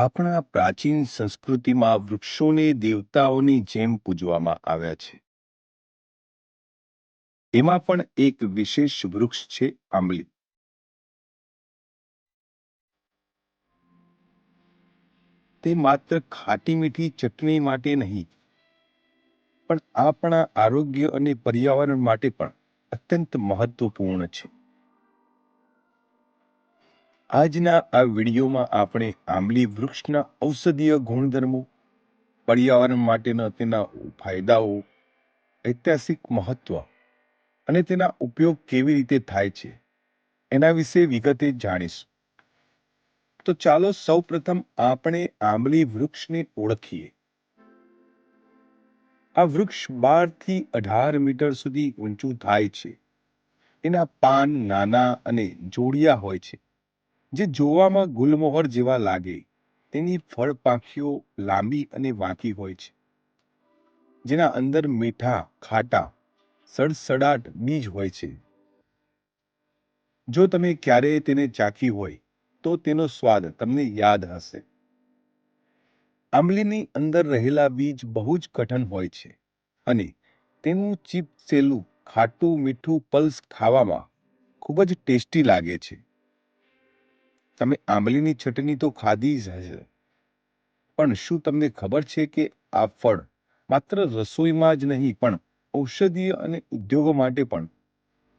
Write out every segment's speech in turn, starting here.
આપણા પ્રાચીન સંસ્કૃતિમાં વૃક્ષોને દેવતાઓની જેમ પૂજવામાં આવ્યા છે. એમાં પણ એક વિશેષ વૃક્ષ છે આંબલી. તે માત્ર ખાટી મીઠી ચટણી માટે નહીં, પણ આપણા આરોગ્ય અને પર્યાવરણ માટે પણ અત્યંત મહત્વપૂર્ણ છે. આજના આ વિડીયોમાં આપણે આંબલી વૃક્ષના ઔષધીય ગુણધર્મો, પર્યાવરણ માટેના તેના ફાયદાઓ, ઐતિહાસિક મહત્વ અને તેના ઉપયોગ કેવી રીતે થાય છે એના વિશે વિગતે જાણીશું. તો ચાલો સૌપ્રથમ આપણે આંબલી વૃક્ષને ઓળખીએ. આ વૃક્ષ બારથી અઢાર મીટર સુધી ઊંચું થાય છે. એના પાન નાના અને જોડિયા હોય છે. જે જોવામાં ગુલમોહર જેવા લાગે, તેની ફળ પાંખીઓ લાંબી અને વાંકી હોય છે. જેના અંદર મીઠા, ખાટા, સડસડાટ બીજ હોય છે. જો તમે ક્યારેય તેને ચાખી હોય, તો તેનો સ્વાદ તમને યાદ હશે. આંબલીની અંદર રહેલા બીજ બહુ જ કઠણ હોય છે અને તેનું ચીપસેલું ખાટું મીઠું પલ્સ ખાવામાં ખૂબ જ ટેસ્ટી લાગે છે. તમે આંબલીની ચટણી તો ખાધી જ હશે. પણ શું તમને ખબર છે કે આ ફળ માત્ર રસોઈમાં જ નહીં, પણ ઔષધીય અને ઉદ્યોગો માટે પણ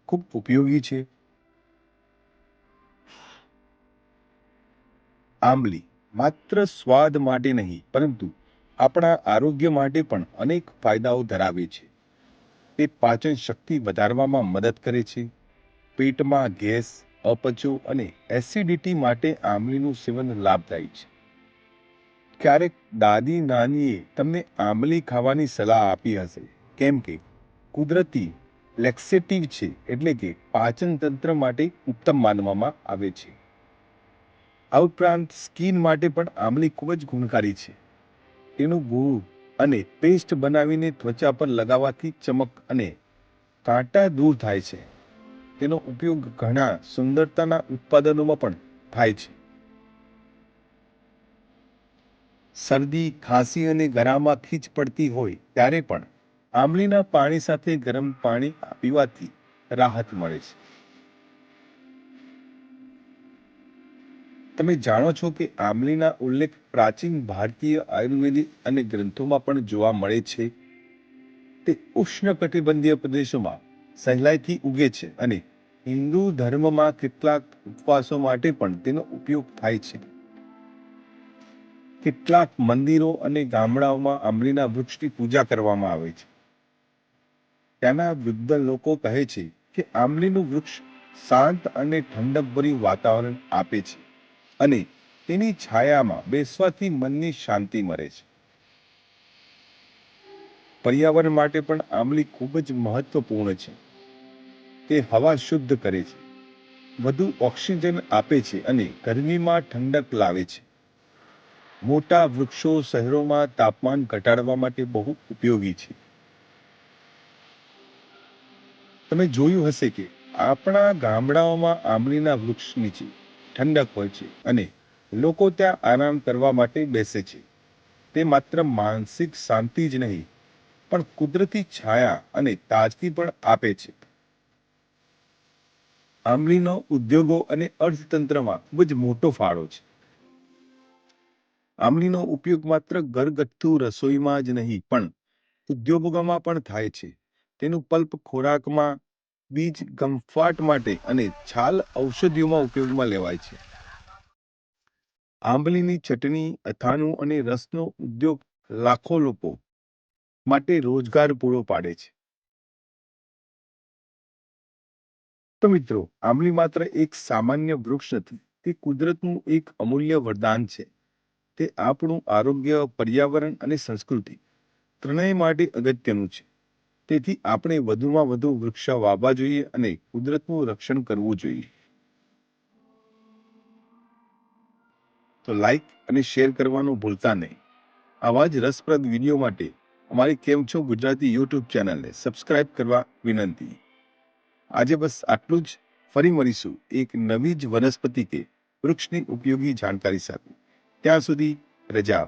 ખૂબ ઉપયોગી છે? આંબલી માત્ર સ્વાદ માટે નહીં, પરંતુ આપણા આરોગ્ય માટે પણ અનેક ફાયદાઓ ધરાવે છે. તે પાચન શક્તિ વધારવામાં મદદ કરે છે. પેટમાં ગેસ અપચો અને એસિડિટી માટે આંબલીનું સેવન લાભદાયી છે. ક્યારેક દાદી નાનીએ તમને આંબલી ખાવાની સલાહ આપી હશે. કેમ કે કુદરતી લેક્સેટિવ છે એટલે કે પાચન તંત્ર માટે ઉત્તમ માનવામાં આવે છે. આ ઉપરાંત સ્કિન માટે પણ આંબલી ખૂબ જ ગુણકારી છે. તેનું ગુળ અને પેસ્ટ બનાવીને ત્વચા પર લગાવવાથી ચમક અને કાંટા દૂર થાય છે. તેનો ઉપયોગ ઘણા સુંદરતાના ઉત્પાદનોમાં પણ થાય છે. શરદી, ખાંસી અને ગળામાં ખીચ પડતી હોય ત્યારે પણ આંબલીના પાણી સાથે ગરમ પાણી પીવાથી રાહત મળે છે. તમે જાણો છો કે આંબલીના ઉલ્લેખ પ્રાચીન ભારતીય આયુર્વેદિક અને ગ્રંથોમાં પણ જોવા મળે છે. તે ઉષ્ણકટિબંધીય પ્રદેશોમાં સહેલાઈથી ઉગે છે અને હિન્દુ ધર્મમાં કેટલાક ઉપવાસો માટે પણ તેનો ઉપયોગ થાય છે. કેટલાક મંદિરો અને ગામડાઓમાં આંબલીના વૃક્ષની પૂજા કરવામાં આવે છે. ત્યાંના વૃદ્ધ લોકો કહે છે કે આંબલીનું વૃક્ષ શાંત અને ઠંડકભર્યું વાતાવરણ આપે છે અને તેની છાયામાં બેસવાથી મનની શાંતિ મળે છે. પર્યાવરણ માટે પણ આંબલી ખૂબ જ મહત્વપૂર્ણ છે. તે હવા શુદ્ધ કરે છે. વધુ ઓક્સિજન આપે છે અને ગરમીમાં ઠંડક લાવે છે. મોટા વૃક્ષો શહેરોમાં તાપમાન ઘટાડવા માટે બહુ ઉપયોગી છે. તમે જોયું હશે કે આપણા ગામડાઓમાં આંબલીના વૃક્ષ નીચે ઠંડક હોય છે અને લોકો ત્યાં આરામ કરવા માટે બેસે છે. તે માત્ર માનસિક શાંતિ જ નહીં, પણ કુદરતી છાયા અને તાજગી પણ આપે છે. આંબલીનો ઉદ્યોગો અને અર્થતંત્રમાં ખૂબ જ મોટો ફાળો છે. આંબલીનો ઉપયોગ માત્ર ઘરગથ્થુ રસોઈમાં જ નહીં, પણ ઉદ્યોગોમાં પણ થાય છે. તેનું પલ્પ ખોરાકમાં, બીજ ગંફાટ માટે અને છાલ ઔષધિઓમાં ઉપયોગમાં લેવાય છે. આંબલીની ચટણી, અથાણું અને રસનો ઉદ્યોગ લાખો લોકો માટે રોજગાર પૂરો પાડે છે. તો મિત્રો, આંબલી માત્ર એક સામાન્ય વૃક્ષ નથી, તે કુદરતનું એક અમૂલ્ય વરદાન છે. તે આપણું આરોગ્ય, પર્યાવરણ અને સંસ્કૃતિ ત્રણેય માટે અગત્યનું છે. તેથી આપણે વધુમાં વધુ વૃક્ષ વાવવા જોઈએ અને કુદરતનું રક્ષણ કરવું જોઈએ. તો લાઈક અને શેર કરવાનું ભૂલતા નહીં. આવા જ રસપ્રદ વીડિયો માટે અમારી કેમ છો ગુજરાતી યુટ્યુબ ચેનલને સબસ્ક્રાઇબ કરવા વિનંતી. આજે બસ આટલું જ. ફરી મળીશું એક નવી જ વનસ્પતિ કે વૃક્ષની ઉપયોગી જાણકારી સાથે. ત્યાં સુધી રજા